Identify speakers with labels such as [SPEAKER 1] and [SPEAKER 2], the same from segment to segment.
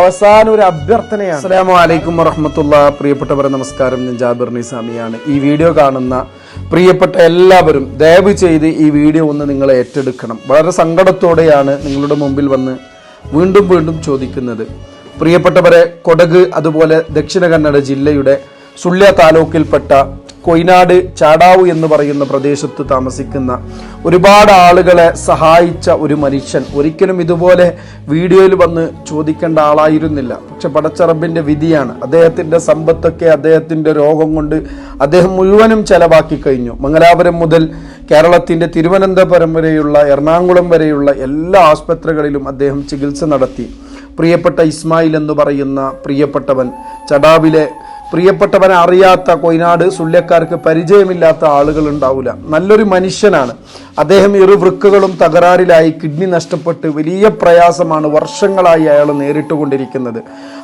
[SPEAKER 1] അവസാനം ഒരു അഭ്യർത്ഥനയാണ്. അസ്സലാമു അലൈക്കും വറഹമത്തുള്ള പ്രിയപ്പെട്ടവരെ നമസ്കാരം. ഞാൻ ജാബിർ നിസാമിയാണ്. ഈ വീഡിയോ കാണുന്ന പ്രിയപ്പെട്ട എല്ലാവരും ദയവ് ചെയ്ത് ഈ വീഡിയോ ഒന്ന് നിങ്ങൾ ഏറ്റെടുക്കണം. വളരെ സങ്കടത്തോടെയാണ് നിങ്ങളുടെ മുമ്പിൽ വന്ന് വീണ്ടും വീണ്ടും ചോദിക്കുന്നത്. പ്രിയപ്പെട്ടവരെ കൊടക് അതുപോലെ ദക്ഷിണ കന്നഡ ജില്ലയുടെ സുള്യ താലൂക്കിൽപ്പെട്ട കൊയ്നാട് ചാടാവു എന്ന് പറയുന്ന പ്രദേശത്ത് താമസിക്കുന്ന ഒരുപാട് ആളുകളെ സഹായിച്ച ഒരു മനുഷ്യൻ. ഒരിക്കലും ഇതുപോലെ വീഡിയോയിൽ വന്ന് ചോദിക്കേണ്ട ആളായിരുന്നില്ല. പക്ഷെ പടച്ചറബിന്റെ വിധിയാണ്. അദ്ദേഹത്തിന്റെ സമ്പത്തൊക്കെ അദ്ദേഹത്തിന്റെ രോഗം കൊണ്ട് അദ്ദേഹം മുഴുവനും ചെലവാക്കി കഴിഞ്ഞു. മംഗലാപുരം മുതൽ കേരളത്തിന്റെ തിരുവനന്തപുരം വരെയുള്ള എറണാകുളം വരെയുള്ള എല്ലാ ആസ്പത്രികളിലും അദ്ദേഹം ചികിത്സ നടത്തി. പ്രിയപ്പെട്ട ഇസ്മായിൽ എന്ന് പറയുന്ന പ്രിയപ്പെട്ടവൻ ചടാവിലെ പ്രിയപ്പെട്ടവനെ അറിയാത്ത കൊയ്നാട് സുള്യക്കാർക്ക് പരിചയമില്ലാത്ത ആളുകൾ ഉണ്ടാവില്ല. നല്ലൊരു മനുഷ്യനാണ്. അദ്ദേഹം ഇറുവൃക്കുകളും തകരാറിലായി കിഡ്നി നഷ്ടപ്പെട്ട് വലിയ പ്രയാസമാണ് വർഷങ്ങളായി അയാൾ നേരിട്ടുകൊണ്ടിരിക്കുന്നത്.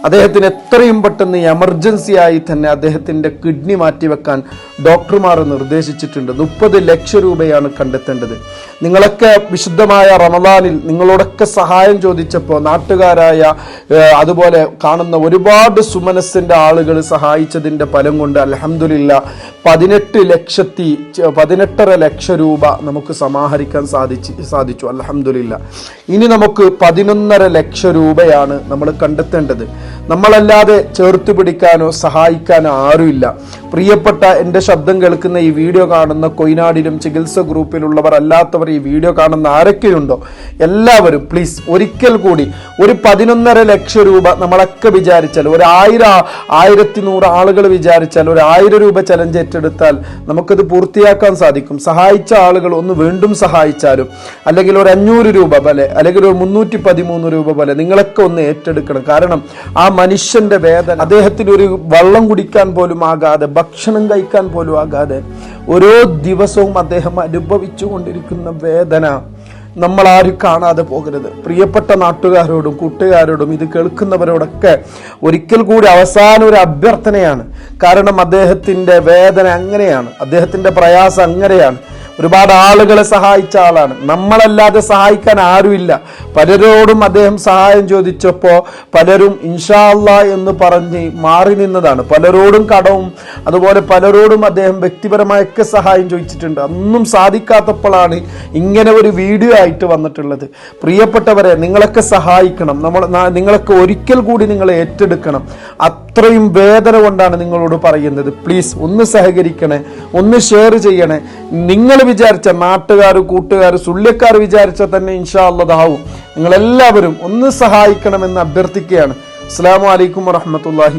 [SPEAKER 1] അദ്ദേഹത്തിന് എത്രയും പെട്ടെന്ന് എമർജൻസി ആയി തന്നെ അദ്ദേഹത്തിന്റെ കിഡ്നി മാറ്റിവെക്കാൻ ഡോക്ടർമാർ നിർദ്ദേശിച്ചിട്ടുണ്ട്. മുപ്പത് ലക്ഷം രൂപയാണ് കണ്ടെത്തേണ്ടത്. നിങ്ങളൊക്കെ വിശുദ്ധമായ റമദാനിൽ നിങ്ങളോടൊക്കെ സഹായം ചോദിച്ചപ്പോൾ നാട്ടുകാരായ അതുപോലെ കാണുന്ന ഒരുപാട് സുമനസ്സിന്റെ ആളുകൾ സഹായിച്ചതിന്റെ ഫലം കൊണ്ട് അലഹമില്ല പതിനെട്ട് ലക്ഷത്തി പതിനെട്ടര ലക്ഷം രൂപ നമുക്ക് സമാഹരിക്കാൻ സാധിച്ച് സാധിച്ചു. അലഹമില്ല ഇനി നമുക്ക് പതിനൊന്നര ലക്ഷം രൂപയാണ് നമ്മൾ കണ്ടെത്തേണ്ടത്. നമ്മളല്ലാതെ ചേർത്ത് പിടിക്കാനോ സഹായിക്കാനോ ആരുമില്ല. പ്രിയപ്പെട്ട എന്റെ ശബ്ദം കേൾക്കുന്ന ഈ വീഡിയോ കാണുന്ന കൊയ്നാടിലും ചികിത്സ ഗ്രൂപ്പിലുള്ളവർ അല്ലാത്തവർ ഈ വീഡിയോ കാണുന്ന ആരൊക്കെയുണ്ടോ എല്ലാവരും പ്ലീസ് ഒരിക്കൽ കൂടി ഒരു പതിനൊന്നര ലക്ഷം രൂപ നമ്മളൊക്കെ വിചാരിച്ചാൽ ഒരു ആയിരം ആയിരത്തി നൂറ് ആളുകൾ വിചാരിച്ചാൽ ഒരു ആയിരം രൂപ ചലഞ്ച് ഏറ്റെടുത്താൽ നമുക്കത് പൂർത്തിയാക്കാൻ സാധിക്കും. സഹായിച്ച ആളുകൾ ഒന്ന് വീണ്ടും സഹായിച്ചാലും അല്ലെങ്കിൽ ഒരു അഞ്ഞൂറ് രൂപ പോലെ അല്ലെങ്കിൽ ഒരു മുന്നൂറ്റി പതിമൂന്ന് രൂപ പോലെ നിങ്ങളൊക്കെ ഒന്ന് ഏറ്റെടുക്കണം. കാരണം ആ മനുഷ്യന്റെ വേദന അദ്ദേഹത്തിന് ഒരു വെള്ളം കുടിക്കാൻ പോലും ആകാതെ ഭക്ഷണം കഴിക്കാൻ പോലും ആകാതെ ഓരോ ദിവസവും അദ്ദേഹം അനുഭവിച്ചു കൊണ്ടിരിക്കുന്ന വേദന നമ്മൾ ആരും കാണാതെ പോകരുത്. പ്രിയപ്പെട്ട നാട്ടുകാരോടും കൂട്ടുകാരോടും ഇത് കേൾക്കുന്നവരോടൊക്കെ ഒരിക്കൽ കൂടി അവസാന ഒരു അഭ്യർത്ഥനയാണ്. കാരണം അദ്ദേഹത്തിന്റെ വേദന അങ്ങനെയാണ്. അദ്ദേഹത്തിന്റെ പ്രയാസം അങ്ങനെയാണ്. ഒരുപാട് ആളുകളെ സഹായിച്ച ആളാണ്. നമ്മളല്ലാതെ സഹായിക്കാൻ ആരുമില്ല. പലരോടും അദ്ദേഹം സഹായം ചോദിച്ചപ്പോൾ പലരും ഇൻഷാല്ല എന്ന് പറഞ്ഞ് മാറി നിന്നതാണ്. പലരോടും കടവും അതുപോലെ പലരോടും അദ്ദേഹം വ്യക്തിപരമായൊക്കെ സഹായം ചോദിച്ചിട്ടുണ്ട്. അന്നും സാധിക്കാത്തപ്പോഴാണ് ഇങ്ങനെ ഒരു വീഡിയോ ആയിട്ട് വന്നിട്ടുള്ളത്. പ്രിയപ്പെട്ടവരെ നിങ്ങളൊക്കെ സഹായിക്കണം. നമ്മൾ നിങ്ങളൊക്കെ ഒരിക്കൽ കൂടി നിങ്ങൾ ഏറ്റെടുക്കണം. അത്രയും വേദന കൊണ്ടാണ് നിങ്ങളോട് പറയുന്നത്. പ്ലീസ് ഒന്ന് സഹകരിക്കണേ ഒന്ന് ഷെയർ ചെയ്യണേ. നിങ്ങൾ വിചാരിച്ച നാട്ടുകാർ കൂട്ടുകാർ സുള്ളിക്കാർ വിചാരിച്ച തന്നെ ഇൻഷാ അള്ളതാവും നിങ്ങളെല്ലാവരും ഒന്ന് സഹായിക്കണമെന്ന് അഭ്യർത്ഥിക്കുകയാണ്. അസ്സാം വലൈക്കും വറഹമത്തല്ലാഹി